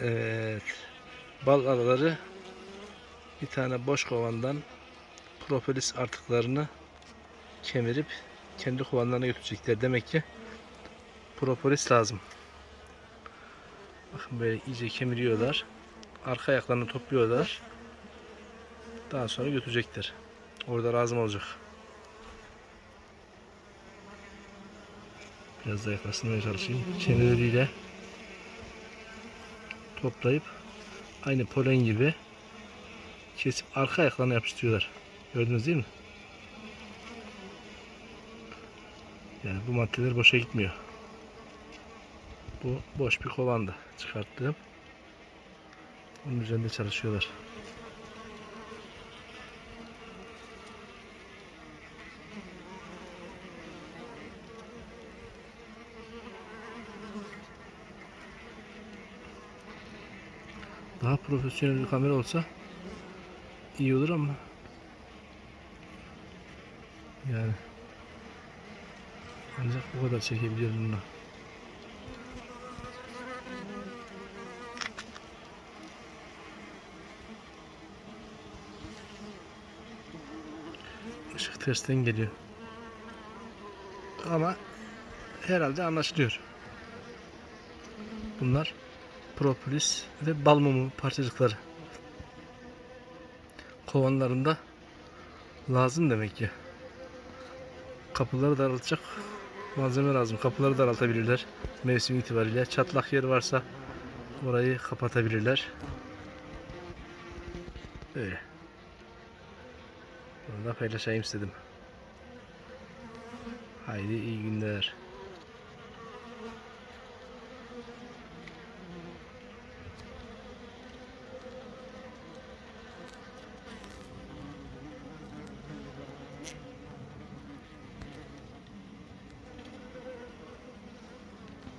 Evet. Bal arıları bir tane boş kovandan propolis artıklarını kemirip kendi kovanlarına götürecekler. Demek ki propolis lazım. Bakın böyle iyice kemiriyorlar. Arka ayaklarını topluyorlar. Daha sonra götürecekler. Orada lazım olacak. Biraz da yaklaştırmaya çalışayım. Çeneleriyle toplayıp aynı polen gibi kesip arka ayaklarına yapıştırıyorlar. Gördünüz değil mi? Yani bu maddeler boşa gitmiyor. Bu boş bir kovanda çıkarttığım. Onun üzerinde çalışıyorlar. Daha profesyonel bir kamera olsa iyi olur ama yani ancak bu kadar çekebiliyorum bununla. Işık tersten geliyor. Ama herhalde anlaşılıyor. Bunlar propolis ve bal mumu parçacıkları. Kovanlarında lazım demek ki. Kapıları daraltacak malzeme lazım. Kapıları daraltabilirler. Mevsim itibariyle. Çatlak yer varsa orayı kapatabilirler. Böyle. Bunu da paylaşayım istedim. Haydi iyi günler.